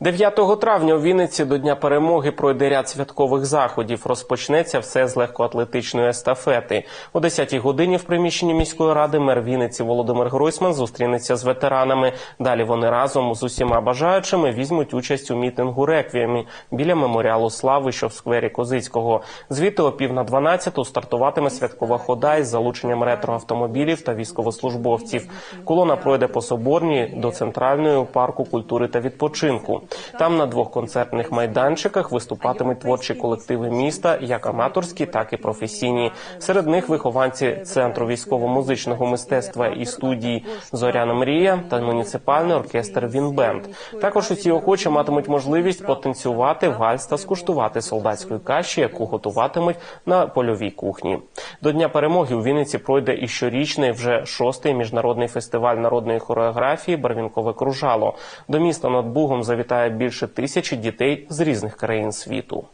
9 травня у Вінниці до Дня перемоги пройде ряд святкових заходів. Розпочнеться все з легкоатлетичної естафети. О 10-й годині в приміщенні міської ради мер Вінниці Володимир Гройсман зустрінеться з ветеранами. Далі вони разом з усіма бажаючими візьмуть участь у мітингу реквіємі біля меморіалу слави, що в сквері Козицького. Звідти о пів на 12 стартуватиме святкова хода із залученням ретроавтомобілів та військовослужбовців. Колона пройде по Соборній до центральної парку культури та відпочинку. Там на двох концертних майданчиках виступатимуть творчі колективи міста, як аматорські, так і професійні. Серед них вихованці центру військово-музичного мистецтва і студії Зоряна Мрія та муніципальний оркестр Вінбенд. Також усі охочі матимуть можливість потанцювати вальс та скуштувати солдатської каші, яку готуватимуть на польовій кухні. До Дня перемоги у Вінниці пройде і щорічний вже шостий міжнародний фестиваль народної хореографії Барвінкове кружало. До міста над Бугом завітає більше тисячі дітей з різних країн світу.